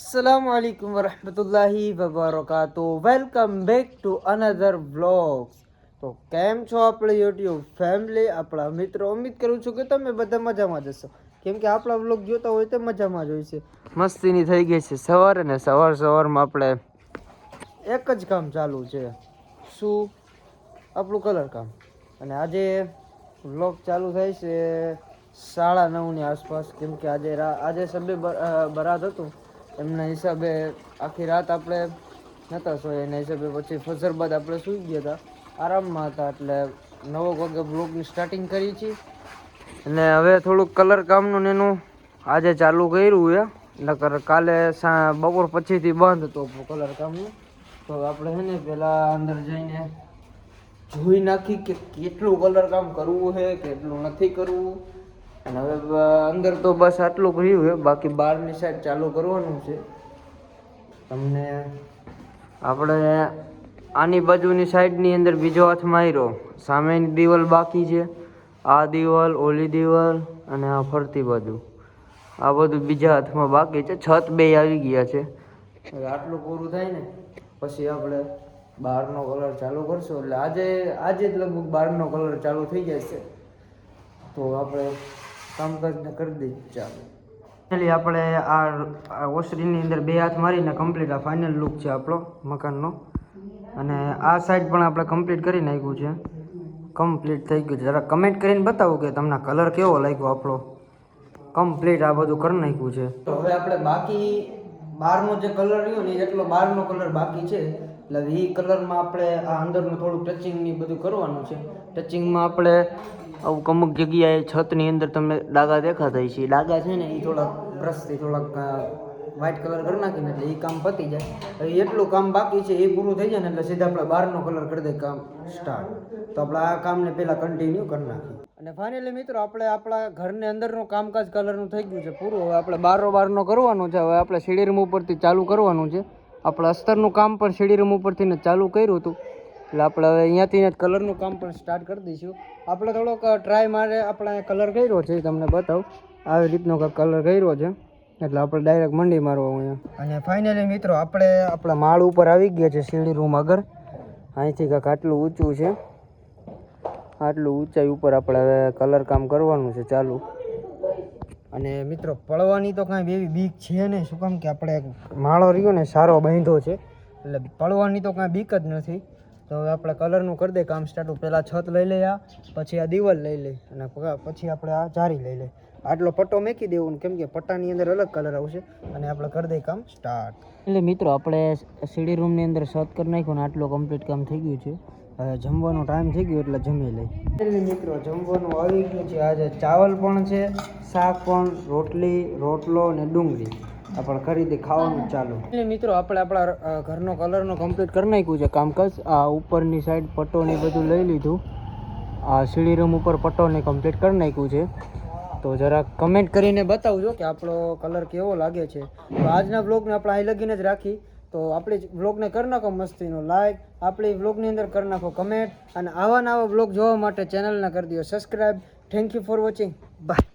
Alaikum warahmatullahi wabarakatuh. Welcome back to another vlogs. તો કેમ છો આપણે યુટ્યુબ ફેમિલી આપણા મિત્રો? ઉમ્મીદ કરું છું કે તમે બધા મજામાં જશો કેમ કે આપણા વ્લોગ જોતા હોય તો મજામાં જ હોય છે. મસ્તીની થઈ ગઈ છે સવારે ને સવાર સવારમાં આપણે એક જ કામ ચાલુ છે. શું? આપણું કલર કામ. અને આજે વ્લોગ ચાલુ થાય છે સાડા નવની આસપાસ. કેમ કે આજે આજે સબે બર- અ, બરાત હતું. એમના હિસાબે આખી રાત આપણે નહોતા સોય, એના હિસાબે પછી ફજર બાદ આપણે સૂઈ ગયા હતા. આરામમાં હતા, એટલે નવો વાગે બ્લોગની સ્ટાર્ટિંગ કરી છે અને હવે થોડુંક કલર કામનું એનું આજે ચાલુ કર્યું એ નકર કાલે બપોર પછીથી બંધ હતો કલર કામનું. તો આપણે છે ને પહેલાં અંદર જઈને જોઈ નાખી કે કેટલું કલર કામ કરવું છે, કેટલું નથી કરવું. અને હવે અંદર તો બસ આટલું કર્યું છે. બાકી બહારની સાઈડ ચાલુ કરવાનું છે. તમને આપણે આની બાજુની સાઈડની અંદર બીજો હાથ માર્યો. સામેની દિવાલ બાકી છે. આ દિવાલ, ઓલી દિવાલ અને આ ફરતી બાજુ. આ બધું બીજા હાથમાં બાકી છે. છત બે આવી ગયા છે. આટલું પૂરું થાય ને, પછી આપણે બહારનો કલર ચાલુ કરશું. એટલે આજે આજે જ લગભગ બહારનો કલર ચાલુ થઈ જશે. તો આપણે કામકાજને કરી દઈએ ચાલુ. ફાઇનલી આપણે આ આ ઓસરીની અંદર બે હાથ મારીને કમ્પ્લીટ આ ફાઇનલ લુક છે આપણો મકાનનો. અને આ સાઈડ પણ આપણે કમ્પ્લીટ કરી નાખ્યું છે. કમ્પ્લીટ થઈ ગયું છે. જરા કમેન્ટ કરીને બતાવો કે તમને કલર કેવો લાગ્યો આપણો. કમ્પ્લીટ આ બધું કરી નાખ્યું છે. તો હવે આપણે બાકી બહારનો જે કલર રહ્યો ને એટલો બહારનો કલર બાકી છે એટલે એ કલરમાં આપણે આ અંદરનું થોડું ટચિંગ ને બધું કરવાનું છે. ટચિંગમાં આપણે અમુક અમુક જગ્યાએ છતની અંદર તમને ડાઘા દેખાતા છે ડાઘા છે ને એ થોડાક બ્રશથી થોડાક વ્હાઇટ કલર કરી નાખીને એટલે એ કામ પતી જાય. એટલું કામ બાકી છે એ પૂરું થઈ જાય ને એટલે સીધા આપણે બહારનો કલર કરી દે કામ સ્ટાર્ટ તો આપણે આ કામને પહેલાં કન્ટિન્યુ કરી નાખીએ. અને ફાઇનલી મિત્રો, આપણે આપણા ઘરને અંદરનું કામકાજ કલરનું થઈ ગયું છે પૂરું. હવે આપણે બારો બારનો કરવાનું છે. હવે આપણે સીડી રૂમ ઉપરથી ચાલુ કરવાનું છે. આપણે અસ્તરનું કામ પણ સીડી રૂમ ઉપરથી ચાલુ કર્યું હતું. એટલે આપણે હવે અહીંયાથી જ કલરનું કામ પણ સ્ટાર્ટ કરી દઈશું. આપણે થોડોક ટ્રાય મારે આપણે કલર કર્યો છે તમને બતાવું. આવી રીતનો કલર કર્યો છે. એટલે આપણે ડાયરેક્ટ મંડી મારવા અહીંયા અને ફાઇનલી મિત્રો, આપણે આપણા માળ ઉપર આવી ગયા છે સીડી રૂમ આગળ. અહીંથી કાંઈક આટલું ઊંચું છે. આટલું ઊંચાઈ ઉપર આપણે હવે કલર કામ કરવાનું છે ચાલુ. અને મિત્રો પડવાની તો કાંઈ એવી બીક છે નહીં. શું કામ કે આપણે માળો રહ્યો ને, સારો બાંધો છે. એટલે પડવાની તો કાંઈ બીક જ નથી. તો હવે આપણે કલરનું કરી દે કામ સ્ટાર્ટ પહેલાં છત લઈ લઈએ આ પછી આ દિવાલ લઈ લઈ અને પછી આપણે આ જારી લઈ લઈ. આટલો પટ્ટો મેકી દેવું કેમ કે પટ્ટાની અંદર અલગ કલર આવશે અને આપણે કરી દઈએ કામ સ્ટાર્ટ એટલે મિત્રો આપણે સીડી રૂમની અંદર છત કરી નાખ્યું ને આટલું કમ્પ્લીટ કામ થઈ ગયું છે. હવે જમવાનો ટાઈમ થઈ ગયો એટલે જમી લઈ એટલે મિત્રો જમવાનું આવી ગયું છે. આજે ચાવલ પણ છે શાક પણ રોટલી રોટલો અને ડુંગળી. આપણે ખરીદી ખાવાનું ચાલુ. એટલે મિત્રો આપણે આપણા ઘરનો કલરનો કમ્પ્લીટ કરી નાખ્યું છે કામકાજ. આ ઉપરની સાઈડ પટ્ટો ને બધું લઈ લીધું. આ સીડી રૂમ ઉપર પટ્ટો ને કમ્પ્લીટ કરી નાખ્યું છે. તો જરા કમેન્ટ કરીને બતાવજો કે આપણો કલર કેવો લાગે છે. તો આજના વ્લોગને આપણે અહીં લગીને જ રાખી. તો આપણી વ્લોગને કરી નાખો મસ્તીનો લાઈક આપણી વ્લોગની અંદર કરી નાખો કમેન્ટ અને આવા નવા વ્લોગ જોવા માટે ચેનલને કરી દો subscribe thank you for watching bye